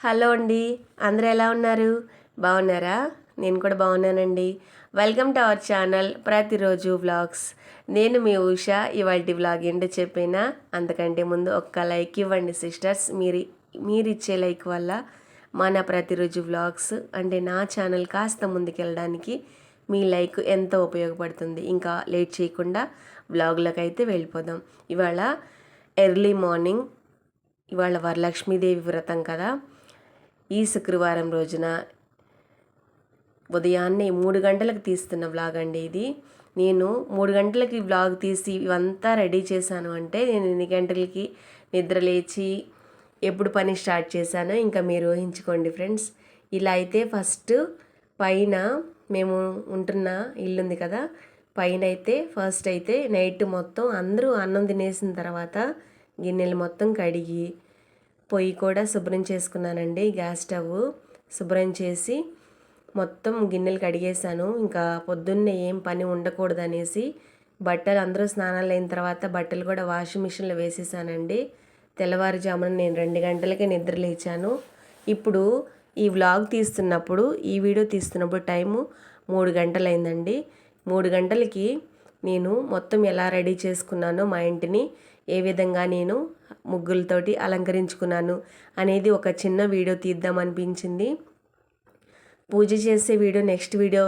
Hello అండి. అందరూ ఎలా ఉన్నారు? బాగున్నారా? నేను కూడా బాగున్నానండి. వెల్కమ్ టు అవర్ ఛానల్ ప్రతిరోజు వ్లాగ్స్. నేను మీ ఉష. ఇవాళ వ్లాగ్ ఏంటో చెప్పినా అంతకంటే ముందు ఒక్క లైక్ ఇవ్వండి సిస్టర్స్. మీరు మీరు ఇచ్చే లైక్ వల్ల మన ప్రతిరోజు వ్లాగ్స్ అంటే నా ఛానల్ కాస్త ముందుకెళ్ళడానికి మీ లైక్ ఎంతో ఉపయోగపడుతుంది. ఇంకా లేట్ చేయకుండా వ్లాగ్లోకి అయితే వెళ్ళిపోదాం. ఇవాళ ఎర్లీ మార్నింగ్ ఇవాళ వరలక్ష్మీదేవి వ్రతం కదా. ఈ శుక్రవారం రోజున ఉదయాన్నే మూడు గంటలకు తీస్తున్న వ్లాగ్ అండి ఇది. నేను మూడు గంటలకి వ్లాగ్ తీసి ఇవంతా రెడీ చేశాను అంటే నేను ఎన్ని గంటలకి నిద్ర లేచి ఎప్పుడు పని స్టార్ట్ చేశానో ఇంకా మీరు ఊహించుకోండి ఫ్రెండ్స్. ఇలా అయితే ఫస్ట్ పైన మేము ఉంటున్న ఇల్లు ఉంది కదా పైన అయితే ఫస్ట్ అయితే నైట్ మొత్తం అందరూ అన్నం తినేసిన తర్వాత గిన్నెలు మొత్తం కడిగి పొయ్యి కూడా శుభ్రం చేసుకున్నానండి. గ్యాస్ స్టవ్ శుభ్రం చేసి మొత్తం గిన్నెలు కడిగేశాను. ఇంకా పొద్దున్నే ఏం పని ఉండకూడదు అనేసి బట్టలు అందరూ స్నానాలు అయిన తర్వాత బట్టలు కూడా వాషింగ్ మిషన్లో వేసేసానండి. తెల్లవారుజామున నేను రెండు గంటలకే నిద్ర లేచాను. ఇప్పుడు ఈ వ్లాగ్ తీస్తున్నప్పుడు ఈ వీడియో తీస్తున్నప్పుడు టైము మూడు గంటలైందండి. మూడు గంటలకి నేను మొత్తం ఎలా రెడీ చేసుకున్నానో మా ఇంటిని ఏ విధంగా నేను ముగ్గులతోటి అలంకరించుకున్నాను అనేది ఒక చిన్న వీడియో తీద్దామనిపించింది పూజ చేసే వీడియో నెక్స్ట్ వీడియో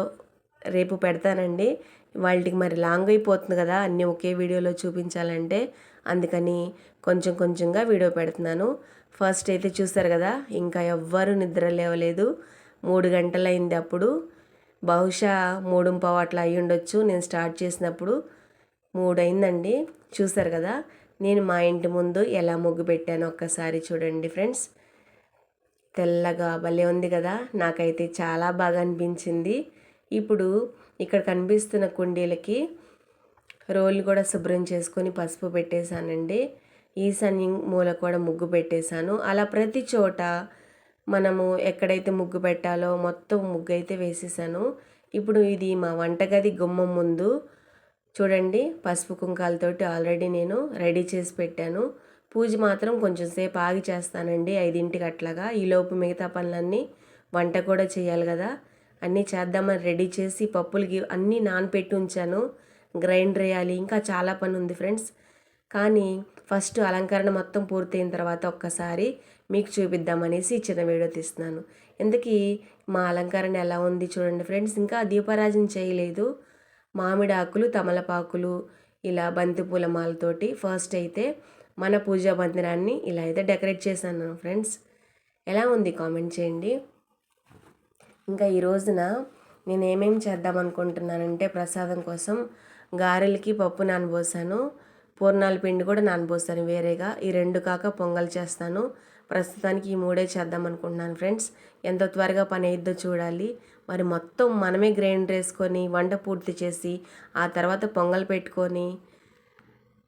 రేపు పెడతానండి. వాళ్ళకి మరి లాంగ్ అయిపోతుంది కదా అన్నీ ఒకే వీడియోలో చూపించాలంటే అందుకని కొంచెం కొంచెంగా వీడియో పెడుతున్నాను. ఫస్ట్ అయితే చూసారు కదా ఇంకా ఎవ్వరూ నిద్ర లేవలేదు. మూడు గంటలైంది అప్పుడు. బహుశా మూడు అట్లా అయ్యి ఉండొచ్చు నేను స్టార్ట్ చేసినప్పుడు మూడు అయిందండి చూసారు కదా నేను మా ఇంటి ముందు ఎలా ముగ్గు పెట్టాను ఒక్కసారి చూడండి ఫ్రెండ్స్. తెల్లగా భలే ఉంది కదా. నాకైతే చాలా బాగా అనిపించింది. ఇప్పుడు ఇక్కడ కనిపిస్తున్న కుండీలకి రోలు కూడా శుభ్రం చేసుకొని పసుపు పెట్టేశానండి. ఈశాన్యం మూల కూడా ముగ్గు పెట్టేశాను. అలా ప్రతి చోట మనము ఎక్కడైతే ముగ్గు పెట్టాలో మొత్తం ముగ్గు అయితే వేసేసాను ఇప్పుడు ఇది మా వంటగది గుమ్మం ముందు చూడండి పసుపు కుంకాలతోటి ఆల్రెడీ నేను రెడీ చేసి పెట్టాను. పూజ మాత్రం కొంచెం సేపు ఆగి చేస్తానండి ఐదింటికి అట్లాగా. ఈలోపు మిగతా పనులన్నీ వంట కూడా చేయాలి కదా. అన్నీ చేద్దామని రెడీ చేసి పప్పులకి అన్నీ నానపెట్టి ఉంచాను. గ్రైండర్ వేయాలి ఇంకా చాలా పని ఉంది ఫ్రెండ్స్. కానీ ఫస్ట్ అలంకరణ మొత్తం పూర్తయిన తర్వాత ఒక్కసారి మీకు చూపిద్దామనేసి చిన్న వీడియో తీస్తున్నాను. ఎందుకు మా అలంకరణ ఎలా ఉంది చూడండి ఫ్రెండ్స్. ఇంకా దీపారాజన చేయలేదు. మామిడాకులు తమలపాకులు ఇలా బంతిపూల మాలతోటి ఫస్ట్ అయితే మన పూజా మందిరాన్ని ఇలా అయితే డెకరేట్ చేశాను ఫ్రెండ్స్ ఎలా ఉంది కామెంట్ చేయండి. ఇంకా ఈ రోజున నేను ఏమేమి చేద్దాం అనుకుంటున్నానంటే ప్రసాదం కోసం గారెలకి పప్పు నానబోసాను పూర్ణాల పిండి కూడా నానబోసాను వేరేగా. ఈ రెండు కాక పొంగల్ చేస్తాను. ప్రస్తుతానికి ఈ మూడే చేద్దాం అనుకుంటున్నాను ఫ్రెండ్స్. ఎంత త్వరగా పని అయిద్దో చూడాలి. మరి మొత్తం మనమే గ్రైండర్ వేసుకొని వంట పూర్తి చేసి ఆ తర్వాత పొంగల్ పెట్టుకొని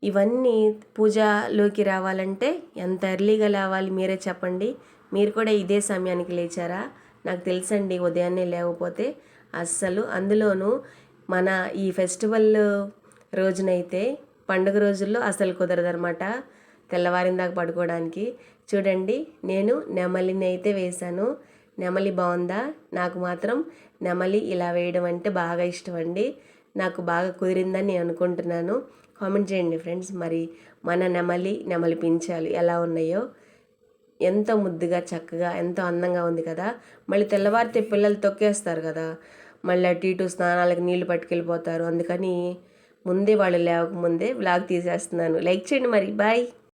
ఇవన్నీ పూజలోకి రావాలంటే ఎంత ఎర్లీగా లేవాలి మీరే చెప్పండి. మీరు కూడా ఇదే సమయానికి లేచారా? నాకు తెలుసండి ఉదయాన్నే లేకపోతే అస్సలు. అందులోనూ మన ఈ ఫెస్టివల్ రోజునైతే పండుగ రోజుల్లో అసలు కుదరదనమాట తెల్లవారిన దాకా పడుకోవడానికి. చూడండి నేను నెమలిని అయితే వేశాను. నెమలి బాగుందా? నాకు మాత్రం నెమలి ఇలా వేయడం అంటే బాగా ఇష్టం అండి నాకు బాగా కుదిరిందని నేను అనుకుంటున్నాను. కామెంట్ చేయండి ఫ్రెండ్స్ మరి మన నెమలి నెమలి పించాలు ఎలా ఉన్నాయో. ఎంతో ముద్దుగా చక్కగా ఎంతో అందంగా ఉంది కదా. మళ్ళీ తెల్లవారితే పిల్లలు తొక్కేస్తారు కదా. మళ్ళీ అటు ఇటు స్నానాలకు నీళ్ళు పట్టుకెళ్ళిపోతారు. అందుకని ముందే వాళ్ళు లేవకముందే వ్లాగ్ తీసేస్తున్నాను. లైక్ చేయండి మరి. బాయ్.